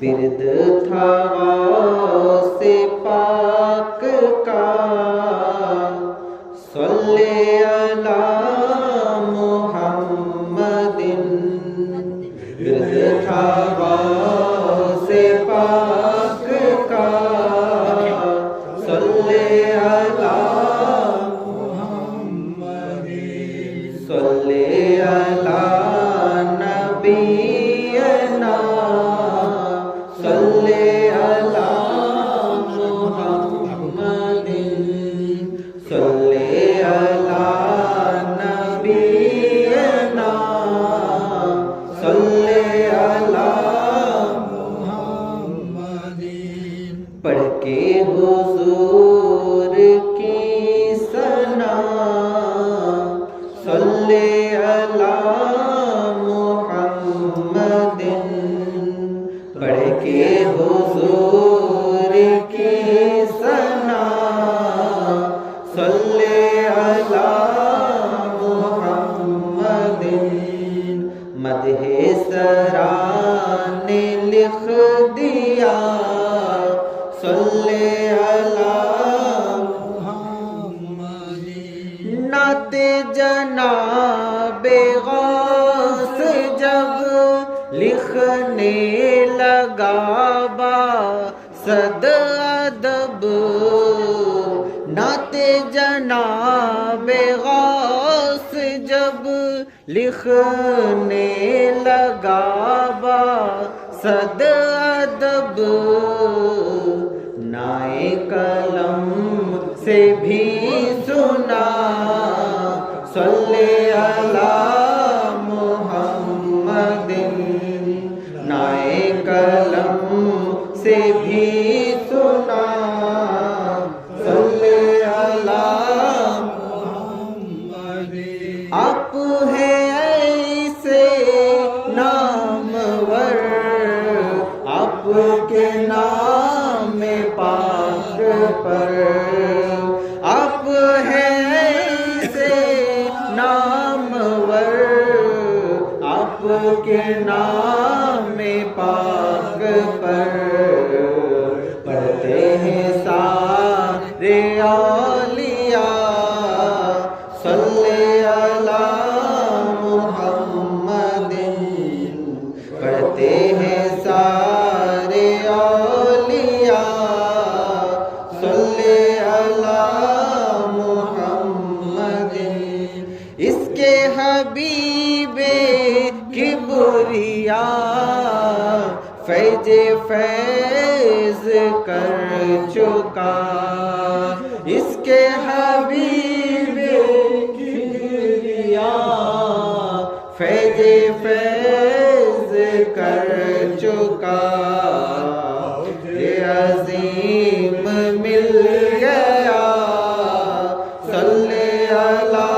برد تھا غوث پاک کا صلی علی محمد برد تھا غوث پاک پڑھ کے حضور کی سنا۔ صلی اللہ محمد۔ پڑھ کے حضور کی سنا۔ صلی اللہ محمد۔ مدح سرا نے لکھ دیا۔ صلی اللہ نعت جناب غوث جب لکھنے لگا با صد ادب نعت جناب غوث جب لکھنے لگا با صد ادب نائے قلم سے بھی سنا صلی اللہ محمد نائے قلم سے بھی سنا صلی اللہ آپ ہے ایسے نامور آپ کے نام پر۔ آپ ہے ایسے نامور۔ آپ کے نام پاک پر۔ اس کے حبیب کبریا فیض فیض کر چکا۔ اس کے حبیب کبریا فیض فیض کر چکا۔ عظیم مل گیا۔ صلی اللہ